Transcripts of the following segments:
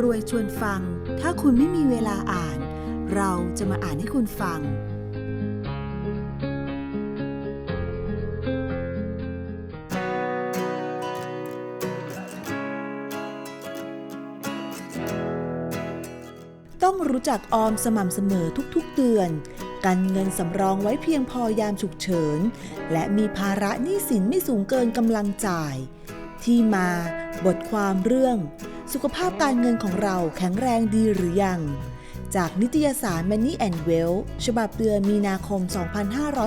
รวยชวนฟัง ถ้าคุณไม่มีเวลาอ่าน เราจะมาอ่านให้คุณฟัง ต้องรู้จักออมสม่ำเสมอทุกๆเดือนกันเงินสำรองไว้เพียงพอยามฉุกเฉิน และมีภาระหนี้สินไม่สูงเกินกำลังจ่าย ที่มาบทความเรื่อง สุขภาพการเงินของเราแข็งแรงดีหรือยัง จากนิตยสาร Money and Wealth ฉบับเดือนมีนาคม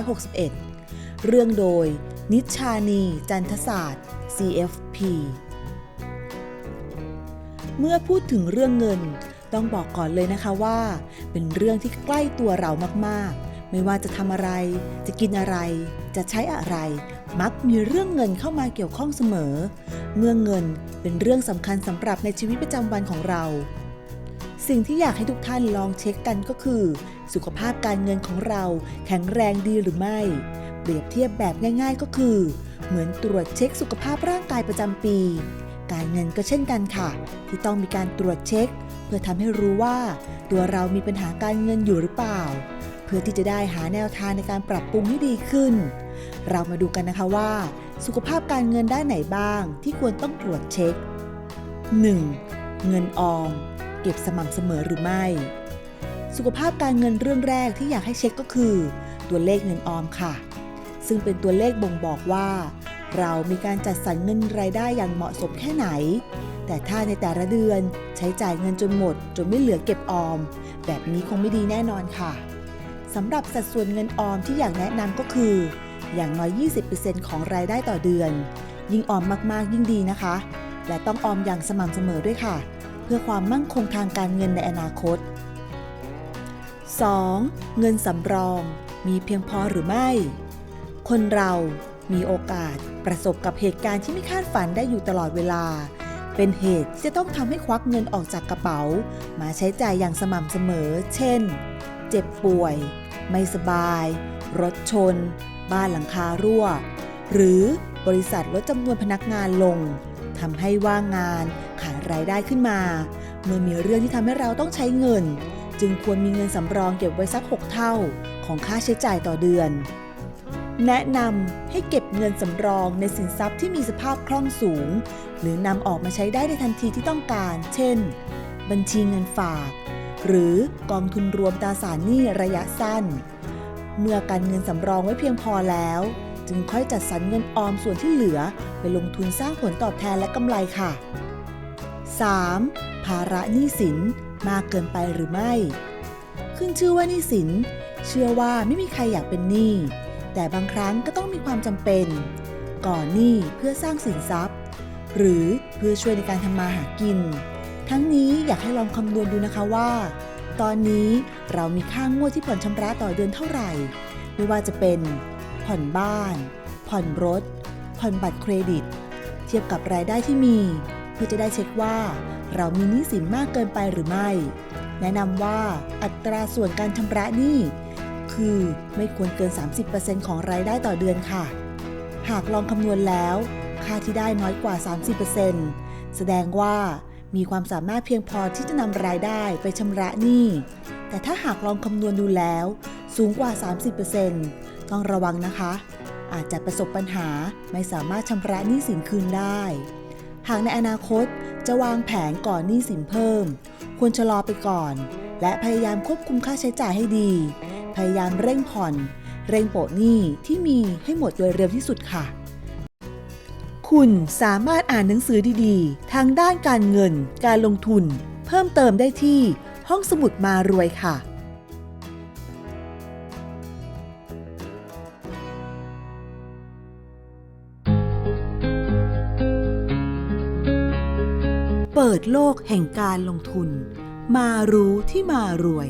2561 เรื่องโดย นิชชานี จันทศาสตร์ CFP เมื่อพูดถึงเรื่องเงิน ต้องบอกก่อนเลยนะคะว่า เป็นเรื่องที่ใกล้ตัวเรามากๆ ไม่ว่าจะทำอะไร จะกินอะไร จะใช้อะไร มักมีเรื่องเงินเข้ามาเกี่ยวข้องเสมอ เมื่อเงินเป็นเรื่องสำคัญสำหรับในชีวิตประจำวันของเรา สิ่งที่อยากให้ทุกท่านลองเช็คกันก็คือ สุขภาพการเงินของเราแข็งแรงดีหรือไม่ เปรียบเทียบแบบง่ายๆก็คือ เหมือนตรวจเช็คสุขภาพร่างกายประจำปี การเงินก็เช่นกันค่ะ ที่ต้องมีการตรวจเช็ค เพื่อทำให้รู้ว่า ตัวเรามีปัญหาการเงินอยู่หรือเปล่า พื่อที่จะได้หาแนวทางในการปรับปรุงให้ดีขึ้น เรามาดูกันนะคะว่า สุขภาพการเงินด้านไหนบ้างที่ควรต้องตรวจเช็ค 1. เงินออม เก็บสม่ำเสมอหรือไม่ สุขภาพการเงินเรื่องแรกที่อยากให้เช็คก็คือ ตัวเลขเงินออมค่ะ ซึ่งเป็นตัวเลขบ่งบอกว่า เรามีการจัดสรรเงินรายได้อย่างเหมาะสมแค่ไหน แต่ถ้าในแต่ละเดือนใช้จ่ายเงินจนหมด จนไม่เหลือเก็บออม แบบนี้คงไม่ดีแน่นอนค่ะ สำหรับสัดส่วนเงินออมที่อยากแนะนำก็คือ อย่างน้อย 20%ของรายได้ต่อเดือน ยิ่งออมมากๆ ยิ่งดีนะคะ และต้องออมอย่างสม่ำเสมอด้วยค่ะ เพื่อความมั่งคงทางการเงินในอนาคต 2. เงินสำรอง มีเพียงพอหรือไม่ คนเรามีโอกาสประสบกับเหตุการณ์ที่ไม่คาดฝันได้อยู่ตลอดเวลา เป็นเหตุที่จะต้องทำให้ควักเงินออกจากกระเป๋า มาใช้จ่ายอย่างสม่ำเสมอ เช่น เจ็บป่วย ไม่สบาย รถชน บ้านหลังคารั่ว หรือบริษัทลดจำนวนพนักงานลงทำให้ว่างงานขาดรายได้ขึ้นมา เมื่อมีเรื่องที่ทำให้เราต้องใช้เงิน จึงควรมีเงินสำรองเก็บไว้สัก 6 เท่าของค่าใช้จ่ายต่อเดือน แนะนำให้เก็บเงินสำรองในสินทรัพย์ที่มีสภาพคล่องสูง หรือนำออกมาใช้ได้ในทันทีที่ต้องการ เช่น บัญชีเงินฝาก หรือกองทุนรวมตราสารหนี้ระยะสั้น เมื่อการเงินสำรองไว้เพียงพอแล้ว จึงค่อยจัดสรรเงินออมส่วนที่เหลือ ไปลงทุนสร้างผลตอบแทนและกำไรค่ะ 3. ภาระหนี้สินมากเกินไปหรือไม่ ขึ้นชื่อว่าหนี้สิน เชื่อว่าไม่มีใครอยากเป็นหนี้ แต่บางครั้งก็ต้องมีความจำเป็น ก่อนหนี้เพื่อสร้างสินทรัพย์ หรือเพื่อช่วยในการทำมาหากิน ทั้งนี้อยากให้ลองคำนวณดูนะคะว่า ตอนนี้เรามีค่างวดที่ผ่อนชำระต่อเดือนเท่าไหร่ ไม่ว่าจะเป็น ผ่อนบ้าน ผ่อนรถ ผ่อนบัตรเครดิต เทียบกับรายได้ที่มี เพื่อจะได้เช็คว่า เรามีหนี้สินมากเกินไปหรือไม่ แนะนำว่าอัตราส่วนการชำระหนี้คือไม่ควรเกิน 30%ของรายได้ต่อเดือนค่ะ หากลองคำนวณแล้ว ค่าที่ได้น้อยกว่า 30%แสดงว่า มีความสามารถเพียงพอที่จะนำรายได้ไปชำระหนี้ แต่ถ้าหากลองคำนวณดูแล้ว สูงกว่า 30%ต้องระวังนะคะ อาจจะประสบปัญหาไม่สามารถชำระหนี้สินคืนได้ หากในอนาคตจะวางแผนก่อนหนี้สินเพิ่ม ควรชะลอไปก่อน และพยายามควบคุมค่าใช้จ่ายให้ดี พยายามเร่งผ่อน เร่งโปะหนี้ที่มีให้หมดโดยเร็วที่สุดค่ะ คุณสามารถอ่านหนังสือดีๆ ทางด้านการเงิน การลงทุน เพิ่มเติมได้ที่ห้องสมุดมารวยค่ะเปิดโลกแห่งการลงทุน มารู้ที่มารวย